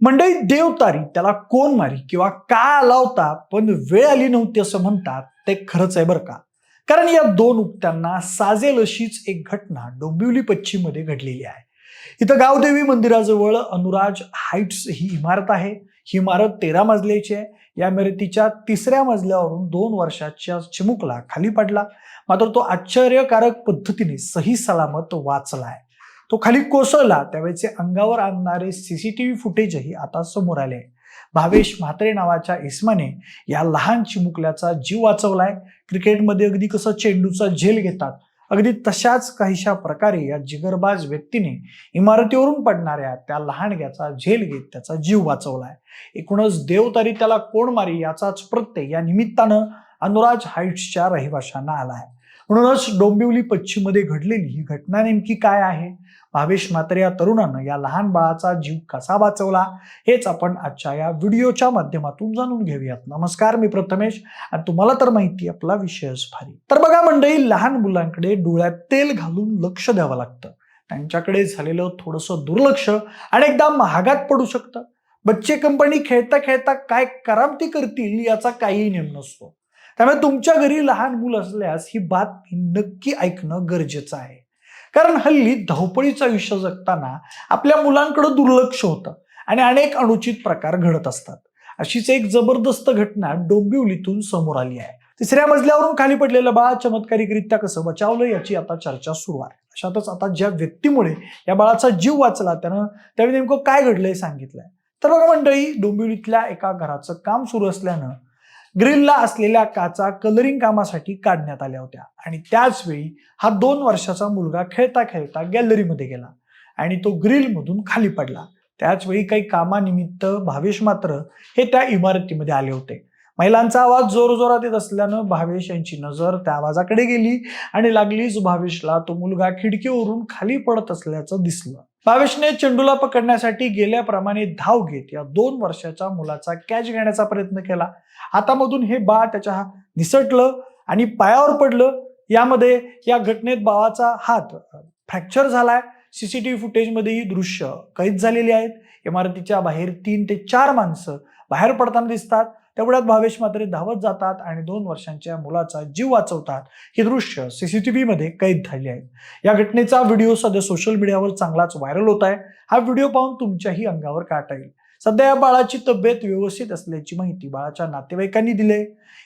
मंडळी देवतारी त्याला कोण मारी किंवा का आला होता पण वेळ आली नव्हती असं म्हणतात ते खरंच आहे बरं का? कारण या दोन उक्त्यांना साजेल अशीच एक घटना डोंबिवली पश्चिममध्ये घडलेली आहे. इथं गावदेवी मंदिराजवळ अनुराज हाईट्स ही इमारत आहे. ही इमारत तेरा मजल्याची आहे. या इमारतीच्या तिसऱ्या मजल्यावरून दोन वर्षाच्या चिमुकला खाली पडला. मात्र तो आश्चर्यकारक पद्धतीने सही सलामत वाचलाय. तो खाली कोसळला त्यावेळेचे अंगावर आणणारे सीसीटीव्ही फुटेजही आता समोर आले. भावेश म्हात्रे नावाच्या इस्माने या लहान चिमुकल्याचा जीव वाचवलाय. क्रिकेटमध्ये अगदी कसं चेंडूचा झेल घेतात. अगदी तशाच काहीशा प्रकारे या जिगरबाज व्यक्तीने इमारतीवरून पडणाऱ्या त्या लहानग्याचा झेल घेत त्याचा जीव वाचवलाय. एकूणच देव तरी त्याला कोण मारी याचाच प्रत्यय या निमित्तानं अनुराज हाईट्सच्या रहिवाशांना आलाय. म्हणूनच डोंबिवली पश्चिममध्ये घडलेली ही घटना नेमकी काय आहे? भावेश मात्र या तरुणानं या लहान बाळाचा जीव कसा वाचवला? हेच आपण आजच्या या व्हिडिओच्या माध्यमातून जाणून घेऊयात. नमस्कार मी प्रथमेश. आणि तुम्हाला तर माहिती आपला विषयच भारी. तर बघा मंडळी लहान मुलांकडे डोळ्यात तेल घालून लक्ष द्यावं लागतं. त्यांच्याकडे झालेलं थोडंसं दुर्लक्ष अनेकदा महागात पडू शकतं. बच्चे कंपनी खेळता खेळता काय करामती करतील याचा काहीही नेम नसतो. त्यामुळे तुमच्या घरी लहान मूल असल्यास ही बातमी नक्की ऐकणं गरजेचं आहे. कारण हल्ली धावपळीचं आयुष्य जगताना आपल्या मुलांकडे दुर्लक्ष होतं आणि अनेक अनुचित प्रकार घडत असतात. अशीच एक जबरदस्त घटना डोंबिवलीतून समोर आली आहे. तिसऱ्या मजल्यावरून खाली पडलेलं बाळ चमत्कारिकरित्या कसं बचावलं याची आता चर्चा सुरू आहे. अशातच आता ज्या व्यक्तीमुळे या बाळाचा जीव वाचला त्यानं त्यावेळी नेमकं काय घडलंय सांगितलंय. तर बघा मंडळी डोंबिवलीतल्या एका घराचं काम सुरू असल्यानं ग्रिलला असलेल्या काचा कलरिंग कामासाठी काढण्यात आल्या होत्या. आणि त्याचवेळी हा दोन वर्षाचा मुलगा खेळता खेळता गॅलरीमध्ये गेला आणि तो ग्रिलमधून खाली पडला. त्याचवेळी काही कामानिमित्त भावेश मात्र हे त्या इमारतीमध्ये आले होते. महिलांचा आवाज जोरजोरात येत असल्यानं भावेश यांची नजर त्या आवाजाकडे गेली आणि लागलीच भावेशला तो मुलगा खिडकीवरून खाली पडत असल्याचं दिसलं. भावेशने चेंडूला पकडण्यासाठी गेल्याप्रमाणे धाव घेत या दोन वर्षाच्या मुलाचा कॅच घेण्याचा प्रयत्न केला. हातामधून हे बाळ त्याच्या निसटलं आणि पायावर पडलं. यामध्ये या घटनेत बाळाचा हात फ्रॅक्चर झालाय. सीसीटीव्ही फुटेजमध्ये ही दृश्य कैद झालेली आहेत. इमारतीच्या बाहेर तीन ते चार माणसं बाहेर पडताना दिसतात. तेवढ्यात भावेश मात्र धावत जातात आणि दोन वर्षांच्या मुलाचा जीव वाचवतात. ही दृश्य सीसीटीव्ही मध्ये कैद झाली आहेत या घटनेचा व्हिडिओ सध्या सोशल मीडियावर चांगलाच व्हायरल होत आहे. हा व्हिडिओ पाहून तुमच्याही अंगावर काटा येईल. सध्या या बाळाची तब्येत व्यवस्थित असल्याची माहिती बाळाच्या नातेवाईकांनी दिली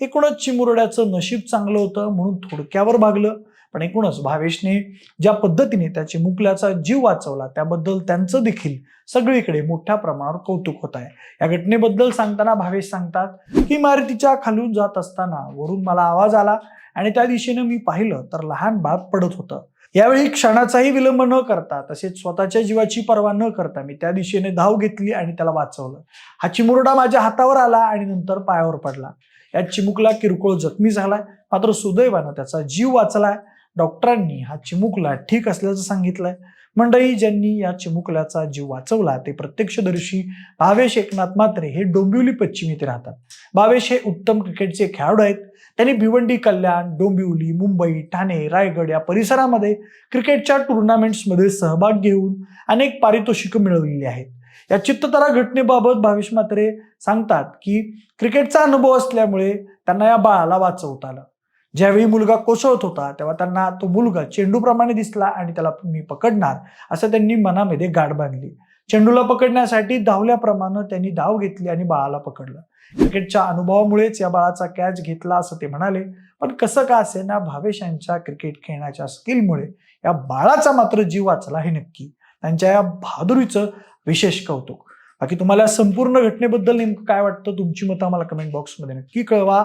एकूणच चिमुरड्याचं नशीब चांगलं होतं म्हणून थोडक्यावर भागलं. पण एकूणच भावेशने ज्या पद्धतीने त्याची मुकल्याचा जीव वाचवला त्याबद्दल त्यांचं देखील सगळीकडे मोठ्या प्रमाणावर कौतुक होत आहे. या घटनेबद्दल सांगताना भावेश सांगतात की इमारतीच्या खालून जात असताना वरून मला आवाज आला आणि त्या दिशेनं मी पाहिलं तर लहान बाळ पडत होतं. यावेळी क्षणाचाही विलंब न करता तसेच स्वतःच्या जीवाची पर्वा न करता मी त्या दिशेने धाव घेतली आणि त्याला वाचवलं. हा चिमुरडा माझ्या हातावर आला आणि नंतर पायावर पडला. या चिमुकला किरकोळ जखमी झालाय. मात्र सुदैवानं त्याचा जीव वाचलाय डॉक्टरांनी हा चिमुकला ठीक असल्याचं सांगितलंय. मंडळी ज्यांनी या चिमुकल्याचा जीव वाचवला ते प्रत्यक्षदर्शी भावेश एकनाथ मात्रे हे डोंबिवली पश्चिम येथे राहतात. भावेश हे उत्तम क्रिकेटचे खेळाडू आहेत. त्यांनी भिवंडी कल्याण डोंबिवली मुंबई ठाणे रायगड या परिसरामध्ये क्रिकेटच्या टुर्नामेंट्समध्ये सहभाग घेऊन अनेक पारितोषिकं मिळवलेली आहेत. या चित्ततारा घटनेबाबत भावेश मात्रे सांगतात की क्रिकेटचा अनुभव असल्यामुळे त्यांना या बाळाला वाचवता आलं. ज्यावेळी मुलगा कोसळत होता तेव्हा त्यांना तो मुलगा चेंडूप्रमाणे दिसला आणि त्याला मी पकडणार असं त्यांनी मनामध्ये गाठ बांधली. चेंडूला पकडण्यासाठी धावल्याप्रमाणे त्यांनी धाव घेतली आणि बाळाला पकडलं. क्रिकेटच्या अनुभवामुळेच या बाळाचा कॅच घेतला असं ते म्हणाले. पण कसं का असे ना भावेश यांच्या क्रिकेट खेळण्याच्या स्किलमुळे या बाळाचा मात्र जीव वाचला हे नक्की. त्यांच्या या बहादुरीचं विशेष कौतुक. बाकी तुम्हाला संपूर्ण घटनेबद्दल नेमकं काय वाटतं? तुमची मतं आम्हाला कमेंट बॉक्समध्ये नक्की कळवा.